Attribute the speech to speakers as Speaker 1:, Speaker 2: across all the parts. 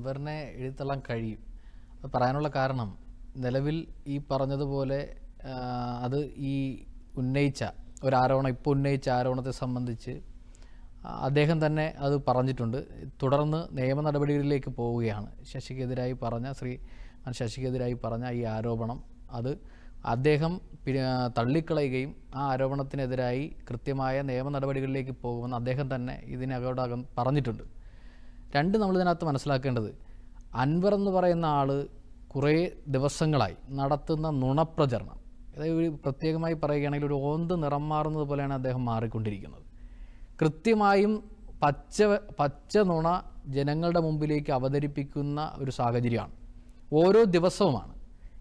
Speaker 1: അൻവറിനെ എഴുത്തള്ളാൻ കഴിയും. പറയാനുള്ള കാരണം നിലവിൽ ഈ പറഞ്ഞതുപോലെ അത് ഈ ഉന്നയിച്ച ഒരു ഇപ്പോൾ ഉന്നയിച്ച ആരോപണത്തെ സംബന്ധിച്ച് അദ്ദേഹം തന്നെ അത് പറഞ്ഞിട്ടുണ്ട്. തുടർന്ന് നിയമ നടപടികളിലേക്ക് പോവുകയാണ്. ശശിക്കെതിരായി പറഞ്ഞ ശ്രീ ശശിക്കെതിരായി പറഞ്ഞ ഈ ആരോപണം അത് അദ്ദേഹം തള്ളിക്കളയുകയും ആ ആരോപണത്തിനെതിരായി കൃത്യമായ നിയമ നടപടികളിലേക്ക് പോകുമെന്ന് അദ്ദേഹം തന്നെ ഇതിനകം പറഞ്ഞിട്ടുണ്ട്. രണ്ട് നമ്മൾ ഇതിനകത്ത് മനസ്സിലാക്കേണ്ടത്. അൻവർ എന്ന് പറയുന്ന ആൾ കുറേ ദിവസങ്ങളായി നടത്തുന്ന നുണപ്രചരണം. അതായത് ഒരു പ്രത്യേകമായി പറയുകയാണെങ്കിൽ ഒരു ഓന്ത് നിറം മാറുന്നത് പോലെയാണ് അദ്ദേഹം മാറിക്കൊണ്ടിരിക്കുന്നത്. കൃത്യമായും പച്ച പച്ച നുണ ജനങ്ങളുടെ മുമ്പിലേക്ക് അവതരിപ്പിക്കുന്ന ഒരു സാഹചര്യമാണ്. ഓരോ ദിവസവുമാണ്.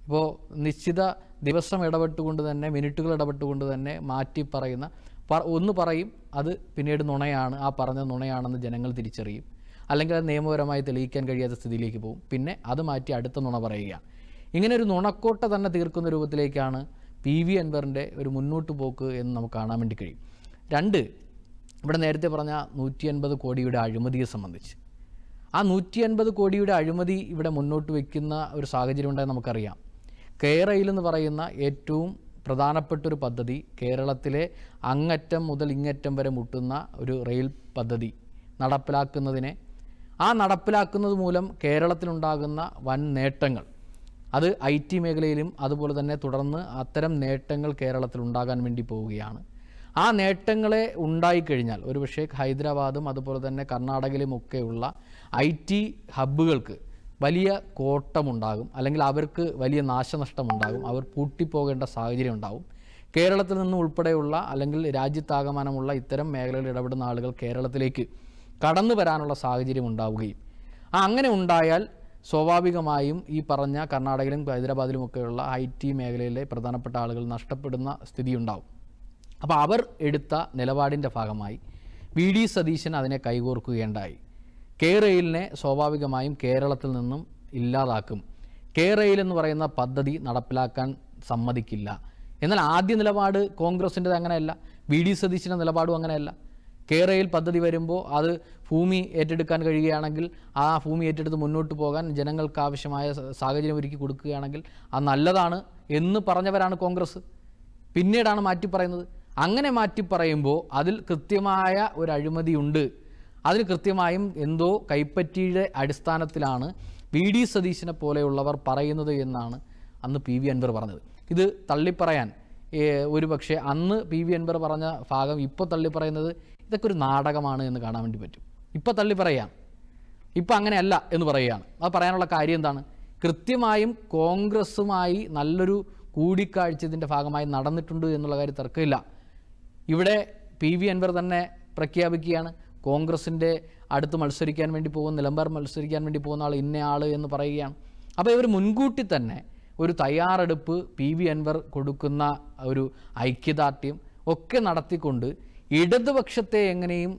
Speaker 1: ഇപ്പോൾ നിശ്ചിത ദിവസം ഇടപെട്ടുകൊണ്ട് തന്നെ മിനിറ്റുകൾ ഇടപെട്ടുകൊണ്ട് തന്നെ മാറ്റി പറയുന്ന ഒന്ന് പറയും അത് പിന്നീട് നുണയാണ് ആ പറഞ്ഞ നുണയാണെന്ന് ജനങ്ങൾ തിരിച്ചറിയും. അല്ലെങ്കിൽ അത് നിയമപരമായി തെളിയിക്കാൻ കഴിയാത്ത സ്ഥിതിയിലേക്ക് പോകും. പിന്നെ അത് മാറ്റി അടുത്ത നുണ പറയുക. ഇങ്ങനെ ഒരു നുണക്കോട്ട തന്നെ തീർക്കുന്ന രൂപത്തിലേക്കാണ് പി വി അൻവറിന്റെ ഒരു മുന്നോട്ട് പോക്ക് എന്ന് നമുക്ക് കാണാൻ വേണ്ടി കഴിയും. രണ്ട് ഇവിടെ നേരത്തെ പറഞ്ഞ നൂറ്റി അൻപത് കോടിയുടെ അഴിമതിയെ സംബന്ധിച്ച്. ആ നൂറ്റി അൻപത് കോടിയുടെ അഴിമതി ഇവിടെ മുന്നോട്ട് വയ്ക്കുന്ന ഒരു സാഹചര്യം ഉണ്ടായി നമുക്കറിയാം. കേരയിൽ എന്ന് പറയുന്ന ഏറ്റവും പ്രധാനപ്പെട്ട ഒരു പദ്ധതി കേരളത്തിലെ അങ്ങറ്റം മുതൽ ഇങ്ങറ്റം വരെ മുട്ടുന്ന ഒരു റെയിൽ പദ്ധതി നടപ്പിലാക്കുന്നതിനെ ആ നടപ്പിലാക്കുന്നത് മൂലം കേരളത്തിലുണ്ടാകുന്ന വൻ നേട്ടങ്ങൾ. അത് ഐ ടി മേഖലയിലും അതുപോലെ തന്നെ തുടർന്ന് അത്തരം നേട്ടങ്ങൾ കേരളത്തിൽ ഉണ്ടാകാൻ വേണ്ടി പോവുകയാണ്. ആ നേട്ടങ്ങളെ ഉണ്ടായിക്കഴിഞ്ഞാൽ ഒരുപക്ഷേ ഹൈദരാബാദും അതുപോലെ തന്നെ കർണാടകയിലുമൊക്കെയുള്ള ഐ ടി ഹബ്ബുകൾക്ക് വലിയ കോട്ടമുണ്ടാകും. അല്ലെങ്കിൽ അവർക്ക് വലിയ നാശനഷ്ടമുണ്ടാകും. അവർ പൂട്ടിപ്പോകേണ്ട സാഹചര്യം ഉണ്ടാകും കേരളത്തിൽ നിന്ന് ഉൾപ്പെടെയുള്ള അല്ലെങ്കിൽ രാജ്യത്താകമാനമുള്ള ഇത്തരം മേഖലകളിൽ ഇടപെടുന്ന ആളുകൾ കേരളത്തിലേക്ക് കടന്നു വരാനുള്ള സാഹചര്യം ഉണ്ടാവുകയും. ആ അങ്ങനെ ഉണ്ടായാൽ സ്വാഭാവികമായും ഈ പറഞ്ഞ കർണാടകയിലും ഹൈദരാബാദിലുമൊക്കെയുള്ള ഐ ടി മേഖലയിലെ പ്രധാനപ്പെട്ട ആളുകൾ നഷ്ടപ്പെടുന്ന സ്ഥിതി ഉണ്ടാവും. അപ്പോൾ അവർ എടുത്ത നിലപാടിന്റെ ഭാഗമായി വി ഡി സതീശൻ അതിനെ കൈകോർക്കുകയുണ്ടായി. കെ റെയിലിനെ സ്വാഭാവികമായും കേരളത്തിൽ നിന്നും ഇല്ലാതാക്കും. കെ റെയിൽ എന്ന് പറയുന്ന പദ്ധതി നടപ്പിലാക്കാൻ സമ്മതിക്കില്ല. എന്നാൽ ആദ്യ നിലപാട് കോൺഗ്രസിന്റെത് അങ്ങനെയല്ല വി ഡി സതീശന്റെ നിലപാടും അങ്ങനെയല്ല. കേരയിൽ പദ്ധതി വരുമ്പോൾ അത് ഭൂമി ഏറ്റെടുക്കാൻ കഴിയുകയാണെങ്കിൽ ആ ഭൂമി ഏറ്റെടുത്ത് മുന്നോട്ട് പോകാൻ ജനങ്ങൾക്ക് ആവശ്യമായ സാഹചര്യം ഒരുക്കി കൊടുക്കുകയാണെങ്കിൽ അത് നല്ലതാണ് എന്ന് പറഞ്ഞവരാണ് കോൺഗ്രസ്. പിന്നീടാണ് മാറ്റി പറയുന്നത്. അങ്ങനെ മാറ്റി പറയുമ്പോൾ അതിൽ കൃത്യമായ ഒരു അഴിമതിയുണ്ട് അതിന് കൃത്യമായും എന്തോ കൈപ്പറ്റിയുടെ അടിസ്ഥാനത്തിലാണ് വി ഡി സതീശനെ പോലെയുള്ളവർ പറയുന്നത് എന്നാണ് അന്ന് പി വി അൻവർ പറഞ്ഞത്. ഇത് തള്ളിപ്പറയാൻ ഒരു പക്ഷേ അന്ന് പി വി അൻവർ പറഞ്ഞ ഭാഗം ഇപ്പോൾ തള്ളിപ്പറയുന്നത് ഇതൊക്കെ ഒരു നാടകമാണ് എന്ന് കാണാൻ വേണ്ടി പറ്റും. ഇപ്പോൾ തള്ളിപ്പറയാം ഇപ്പം അങ്ങനെയല്ല എന്ന് പറയുകയാണ്. അത് പറയാനുള്ള കാര്യം എന്താണ്? കൃത്യമായും കോൺഗ്രസ്സുമായി നല്ലൊരു കൂടിക്കാഴ്ച ഇതിന്റെ ഭാഗമായി നടന്നിട്ടുണ്ട് എന്നുള്ള കാര്യം തർക്കമില്ല. ഇവിടെ പി വി അൻവർ തന്നെ പ്രഖ്യാപിക്കുകയാണ്. കോൺഗ്രസിന്റെ അടുത്ത് മത്സരിക്കാൻ വേണ്ടി പോകുന്ന നിലമ്പാർ മത്സരിക്കാൻ വേണ്ടി പോകുന്ന ആൾ ഇന്ന ആൾ എന്ന് പറയുകയാണ്. അപ്പോൾ ഇവർ മുൻകൂട്ടി തന്നെ ഒരു തയ്യാറെടുപ്പ് പി വി അൻവർ കൊടുക്കുന്ന ഒരു ഐക്യദാർഢ്യം ഒക്കെ നടത്തിക്കൊണ്ട് ഇടതുപക്ഷത്തെ എങ്ങനെയും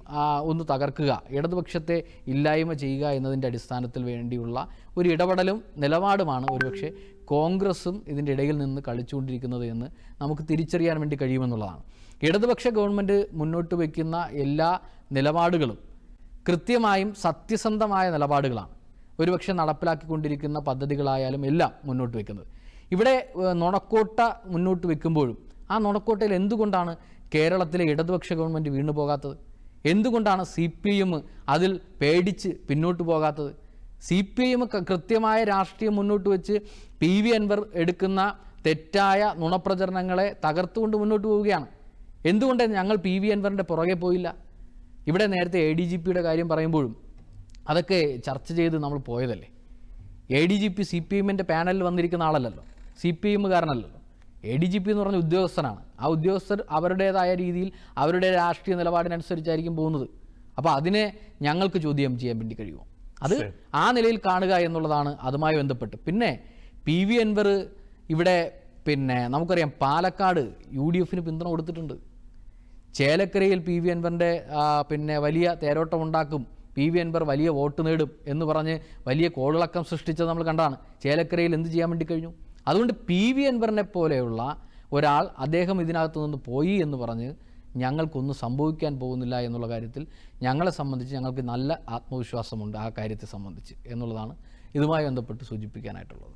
Speaker 1: ഒന്ന് തകർക്കുക. ഇടതുപക്ഷത്തെ ഇല്ലായ്മ ചെയ്യുക എന്നതിന്റെ അടിസ്ഥാനത്തിൽ വേണ്ടിയുള്ള ഒരു ഇടപെടലും നിലപാടുമാണ് ഒരുപക്ഷെ കോൺഗ്രസും ഇതിന്റെ ഇടയിൽ നിന്ന് കളിച്ചുകൊണ്ടിരിക്കുന്നത് എന്ന് നമുക്ക് തിരിച്ചറിയാൻ വേണ്ടി കഴിയുമെന്നുള്ളതാണ്. ഇടതുപക്ഷ ഗവൺമെന്റ് മുന്നോട്ട് വയ്ക്കുന്ന എല്ലാ നിലപാടുകളും കൃത്യമായും സത്യസന്ധമായ നിലപാടുകളാണ്. ഒരുപക്ഷെ നടപ്പിലാക്കിക്കൊണ്ടിരിക്കുന്ന പദ്ധതികളായാലും എല്ലാം മുന്നോട്ട് വയ്ക്കുന്നത്. ഇവിടെ നുണക്കോട്ട മുന്നോട്ട് വയ്ക്കുമ്പോഴും ആ നുണക്കോട്ടയിൽ എന്തുകൊണ്ടാണ് കേരളത്തിലെ ഇടതുപക്ഷ ഗവൺമെന്റ് വീണു പോകാത്തത്? എന്തുകൊണ്ടാണ് സി പി എം അതിൽ പേടിച്ച് പിന്നോട്ട് പോകാത്തത്? സി പി എം കൃത്യമായ രാഷ്ട്രീയം മുന്നോട്ട് വെച്ച് പി വി അൻവർ എടുക്കുന്ന തെറ്റായ നുണപ്രചരണങ്ങളെ തകർത്തുകൊണ്ട് മുന്നോട്ട് പോവുകയാണ്. എന്തുകൊണ്ട് ഞങ്ങൾ പി വി അൻവറിന്റെ പുറകെ പോയില്ല? ഇവിടെ നേരത്തെ എ ഡി ജി പിയുടെ കാര്യം പറയുമ്പോഴും അതൊക്കെ ചർച്ച ചെയ്ത് നമ്മൾ പോയതല്ലേ? A D G P C P എമ്മിന്റെ പാനലിൽ വന്നിരിക്കുന്ന ആളല്ലല്ലോ. സി പി എമ്മുകാരനല്ലല്ലോ. എ ഡി ജി പി എന്ന് പറഞ്ഞ ഉദ്യോഗസ്ഥനാണ്. ആ ഉദ്യോഗസ്ഥർ അവരുടേതായ രീതിയിൽ അവരുടെ രാഷ്ട്രീയ നിലപാടിനനുസരിച്ചായിരിക്കും പോകുന്നത്. അപ്പോൾ അതിനെ ഞങ്ങൾക്ക് ചോദ്യം ചെയ്യാൻ വേണ്ടി കഴിയുമോ? അത് ആ നിലയിൽ കാണുക എന്നുള്ളതാണ് അതുമായി ബന്ധപ്പെട്ട്. പിന്നെ പി വി അൻവർ ഇവിടെ പിന്നെ നമുക്കറിയാം പാലക്കാട് യു ഡി എഫിന് പിന്തുണ കൊടുത്തിട്ടുണ്ട്. ചേലക്കരയിൽ പി വി അൻവറിന്റെ പിന്നെ വലിയ തേരോട്ടം ഉണ്ടാക്കും. പി വി അൻവർ വലിയ വോട്ട് നേടും എന്ന് പറഞ്ഞ് വലിയ കോളിളക്കം സൃഷ്ടിച്ചത് നമ്മൾ കണ്ടാണ്. ചേലക്കരയിൽ എന്ത് ചെയ്യാൻ വേണ്ടി കഴിഞ്ഞു? അതുകൊണ്ട് പി വി അൻവറിനെ പോലെയുള്ള ഒരാൾ അദ്ദേഹം ഇതിനകത്ത് നിന്ന് പോയി എന്ന് പറഞ്ഞ് ഞങ്ങൾക്കൊന്നും സംഭവിക്കാൻ പോകുന്നില്ല എന്നുള്ള കാര്യത്തിൽ ഞങ്ങളെ സംബന്ധിച്ച് ഞങ്ങൾക്ക് നല്ല ആത്മവിശ്വാസമുണ്ട് ആ കാര്യത്തെ സംബന്ധിച്ച് എന്നുള്ളതാണ് ഇതുമായി ബന്ധപ്പെട്ട് സൂചിപ്പിക്കാനായിട്ടുള്ളത്.